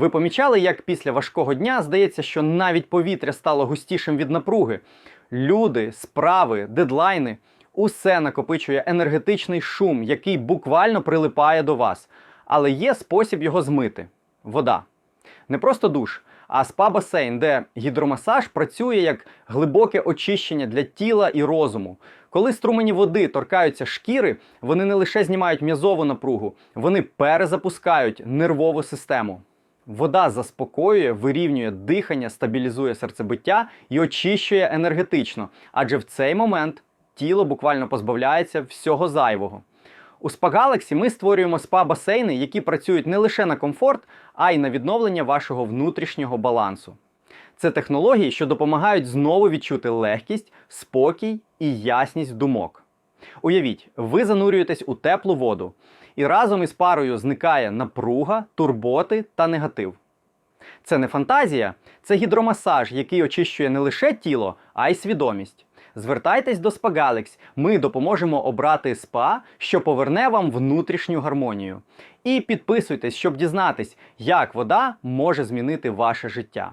Ви помічали, як після важкого дня здається, що навіть повітря стало густішим від напруги? Люди, справи, дедлайни усе накопичує енергетичний шум, який буквально прилипає до вас. Але є спосіб його змити вода. Не просто душ, а спа-басейн, де гідромасаж працює як глибоке очищення для тіла і розуму. Коли струмені води торкаються шкіри, вони не лише знімають м'язову напругу, вони перезапускають нервову систему. Вода заспокоює, вирівнює дихання, стабілізує серцебиття і очищує енергетично, адже в цей момент тіло буквально позбавляється всього зайвого. У Spa Galaxy ми створюємо спа-басейни, які працюють не лише на комфорт, а й на відновлення вашого внутрішнього балансу. Це технології, що допомагають знову відчути легкість, спокій і ясність думок. Уявіть, ви занурюєтесь у теплу воду, і разом із парою зникає напруга, турботи та негатив. Це не фантазія, це гідромасаж, який очищує не лише тіло, а й свідомість. Звертайтесь до Spa ми допоможемо обрати спа, що поверне вам внутрішню гармонію. І підписуйтесь, щоб дізнатись, як вода може змінити ваше життя.